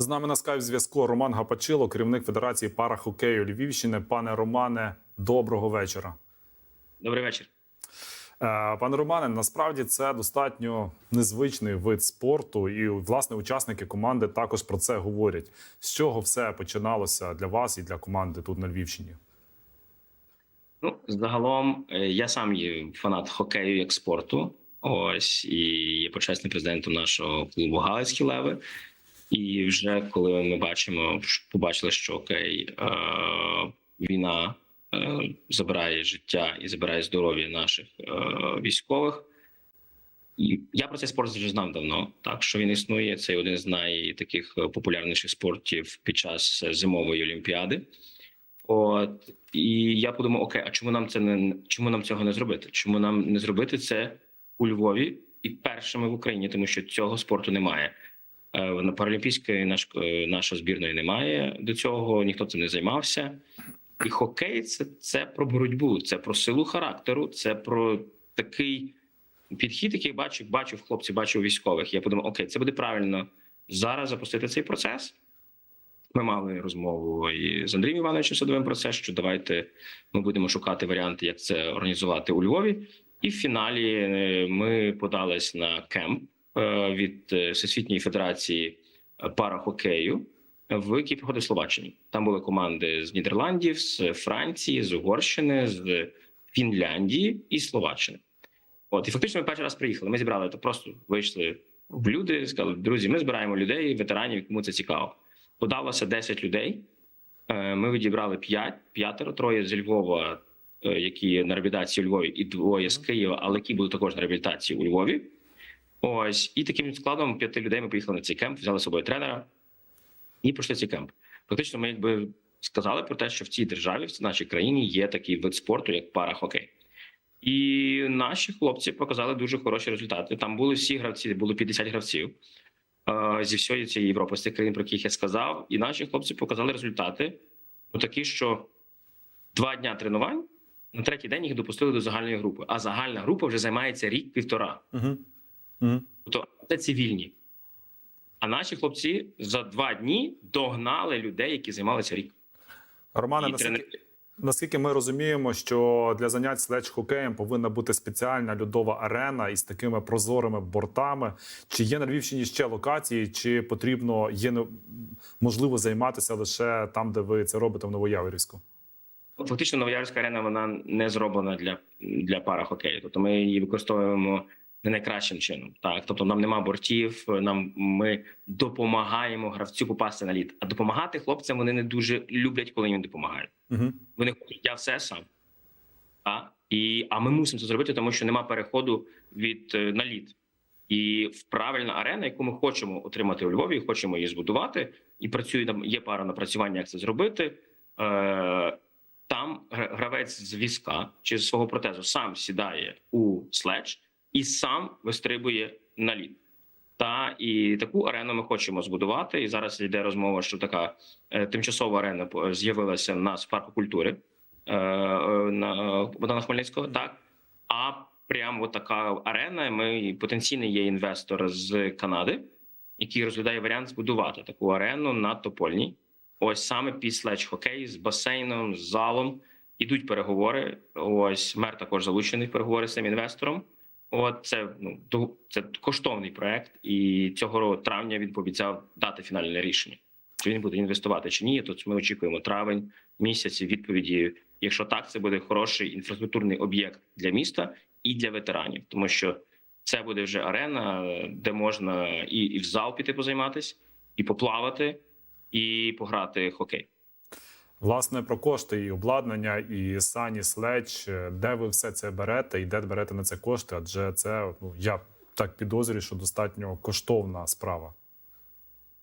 З нами на скайп зв'язку Роман Гапачило, керівник Федерації парахокею Львівщини. Пане Романе, доброго вечора. Добрий вечір. Е, Пане Романе, насправді це достатньо незвичний вид спорту, і власне учасники команди також про це говорять. З чого все починалося для вас і для команди тут на Львівщині? Ну, загалом, е, я сам є фанат хокею як спорту. Ось і є почесним президентом нашого клубу Галицькі Леви. І вже коли ми бачимо, побачили, що окей, е, війна е, забирає життя і забирає здоров'я наших е, військових. І я про цей спорт вже знав давно. Так що він існує. Це один з найтаких популярніших спортів під час зимової олімпіади. От і я подумав: окей, а чому нам це не чому нам цього не зробити? Чому нам не зробити це у Львові і першими в Україні, тому що цього спорту немає. Е, На паралімпійської наш е, нашої збірної немає до цього, ніхто цим не займався. І хокей це, це про боротьбу, це про силу характеру, це про такий підхід, який бачив, бачив хлопців, бачив військових. Я подумав, окей, це буде правильно зараз запустити цей процес. Ми мали розмову і з Андрієм Івановичем Садовим про це, що давайте ми будемо шукати варіанти, як це організувати у Львові. І в фіналі е, ми подались на кемп від е, Всесвітньої федерації парахокею, в який проходив Словаччині. Там були команди з Нідерландів, з Франції, з Угорщини, з Фінляндії і Словаччини. От і фактично ми перший раз приїхали. Ми зібрали то просто вийшли в люди, сказали: друзі, ми збираємо людей, ветеранів, кому це цікаво. Подалося 10 людей. Е, Ми відібрали 5, п'ятеро, троє з Львова, е, які на реабілітації у Львові, і двоє з Києва, але які були також на реабілітації у Львові. Ось і таким складом п'яти людей ми поїхали на цей кемп, взяли з собою тренера і пройшли цей кемп. Фактично, ми якби сказали про те, що в цій державі, в нашій країні є такий вид спорту, як парахокей. І наші хлопці показали дуже хороші результати. Там були всі гравці, було 50 гравців зі всієї цієї Європи, з тих країн, про яких я сказав. І наші хлопці показали результати ну, такі, що два дня тренувань на третій день їх допустили до загальної групи. А загальна група вже займається рік-півтора. Угу. Угу. Тобто це цивільні. А наші хлопці за два дні догнали людей, які займалися рік. Романе, наскільки, наскільки ми розуміємо, що для занять следж-хокеєм повинна бути спеціальна льодова арена із такими прозорими бортами. Чи є на Львівщині ще локації, чи потрібно є можливо займатися лише там, де ви це робите в Новояворівську? Фактично, Новоярська арена вона не зроблена для, для парахокею. Тобто ми її використовуємо не найкращим чином. Так, тобто нам нема бортів, нам ми допомагаємо гравцю попасти на лід. А допомагати хлопцям вони не дуже люблять, коли їм допомагають. Угу. Вони хочуть, я все сам. А, і, а ми мусимо це зробити, тому що нема переходу від е, на лід. І правильна арена, яку ми хочемо отримати у Львові, хочемо її збудувати, і працює там є пара напрацювання, як це зробити. Е, там гравець з візка чи з свого протезу сам сідає у следж і сам вистрибує на лід. Та і таку арену ми хочемо збудувати. І зараз йде розмова, що така е, тимчасова арена з'явилася в нас в парку культури е, е, на Богдана Хмельницького. Так а прямо така арена. Ми потенційний є інвестор з Канади, який розглядає варіант збудувати таку арену на Топольній. Ось саме під следж хокей з басейном, з залом ідуть переговори. Ось мер також залучений в переговори з цим інвестором. От це ну це коштовний проект, і цього травня він пообіцяв дати фінальне рішення. Чи він буде інвестувати чи ні? Тут ми очікуємо травень місяці відповіді. Якщо так, це буде хороший інфраструктурний об'єкт для міста і для ветеранів, тому що це буде вже арена, де можна і, і в зал піти позайматись, і поплавати, і пограти хокей. Власне, про кошти і обладнання, і сані следж, де ви все це берете і де берете на це кошти? Адже це ну я так підозрюю, що достатньо коштовна справа.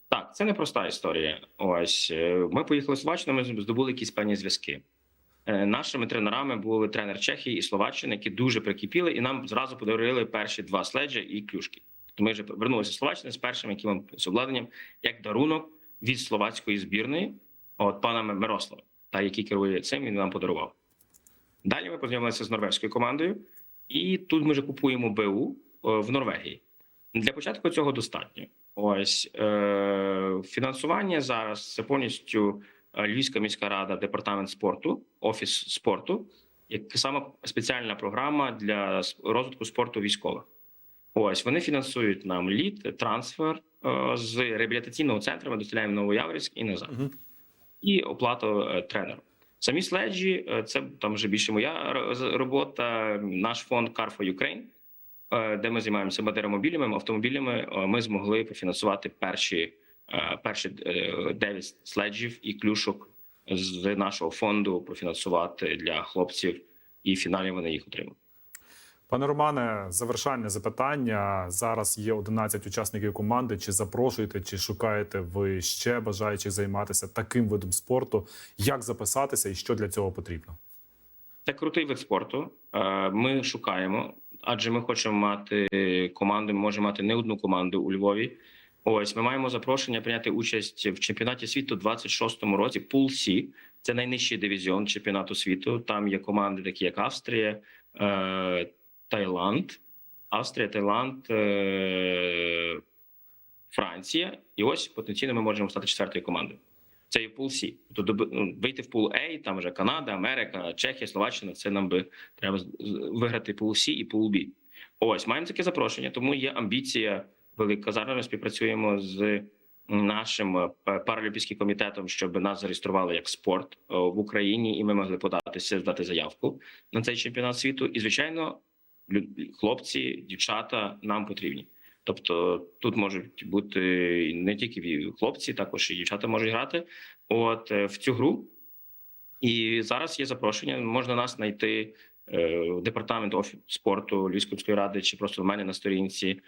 Так, це непроста історія. Ось е, ми поїхали в Словаччину, ми здобули якісь певні зв'язки. Е, Нашими тренерами були тренер Чехії і Словаччини, які дуже прикипіли, і нам зразу подарили перші два следжі і клюшки. Тобто ми вже вернулися з Словаччини з першим яким з обладнанням як дарунок від словацької збірної, от пана Мирослава, та який керує цим, він нам подарував. Далі ми познайомилися з норвезькою командою, і тут ми вже купуємо БУ е, в Норвегії. Для початку цього достатньо. Ось е, фінансування зараз це повністю е, Львівська міська рада, департамент спорту, офіс спорту, як саме спеціальна програма для розвитку спорту військових. Ось вони фінансують нам лід, трансфер е, з реабілітаційного центру. Ми доставляємо в Новояворівськ і назад. І оплату е, тренеру. Самі следжі е, це там вже більше моя робота. Наш фонд Car for Ukraine, е, де ми займаємося батеромобілями, автомобілями. Ми змогли профінансувати перші перші е, 9 следжів і клюшок з нашого фонду профінансувати для хлопців, і фіналі вони їх отримали. Пане Романе, завершальне запитання. Зараз є 11 учасників команди. Чи запрошуєте, чи шукаєте ви ще бажаючих займатися таким видом спорту? Як записатися і що для цього потрібно? Це крутий вид спорту. Е, Ми шукаємо, адже ми хочемо мати команду. Ми можемо мати не одну команду у Львові. Ось ми маємо запрошення прийняти участь в чемпіонаті світу 26-му році. Пул Сі це найнижчий дивізіон чемпіонату світу. Там є команди, такі як Австрія, е, Таїланд, Австрія, Таїланд, е, Франція. І ось потенційно ми можемо стати четвертою командою. Це є пул Сі. Тобто ну, вийти в пул А, там вже Канада, Америка, Чехія, Словаччина. Це нам би треба виграти пул Сі і пул Б. Ось маємо таке запрошення, тому є амбіція велика. Зараз ми співпрацюємо з нашим е, паралімпійським комітетом, щоб нас зареєстрували як спорт е, в Україні, і ми могли податися, здати заявку на цей чемпіонат світу. І звичайно, хлопці, дівчата нам потрібні. Тобто тут можуть бути не тільки хлопці, також і дівчата можуть грати. От е, в цю гру. І зараз є запрошення. Можна нас знайти е, в департамент спорту Львівської ради чи просто в мене на сторінці.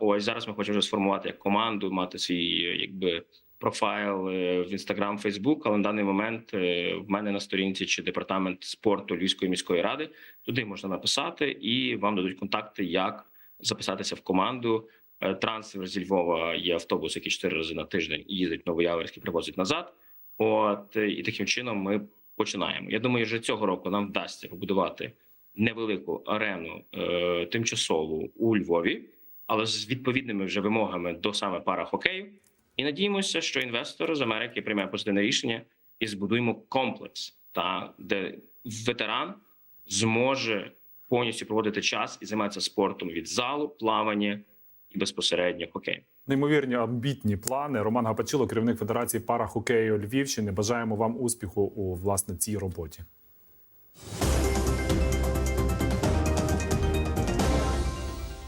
Ось зараз ми хочемо вже сформувати як команду, мати свій е, якби профайл в Інстаграм, Фейсбук. Але на даний момент е, в мене на сторінці чи департамент спорту Львівської міської ради. Туди можна написати, і вам дадуть контакти, як записатися в команду. Е, Трансфер зі Львова є автобус, який чотири рази на тиждень їздить в Новояворськ і привозить назад. От е, і таким чином ми починаємо. Я думаю, вже цього року нам вдасться побудувати невелику арену е, тимчасову у Львові, але з відповідними вже вимогами до саме парахокею. І надіємося, що інвестор з Америки прийме позитивне рішення і збудуємо комплекс, та де ветеран зможе повністю проводити час і займатися спортом від залу, плавання і безпосередньо хокею. Неймовірні амбітні плани. Роман Гапачило, керівник Федерації парахокею Львівщини. Бажаємо вам успіху у власне цій роботі.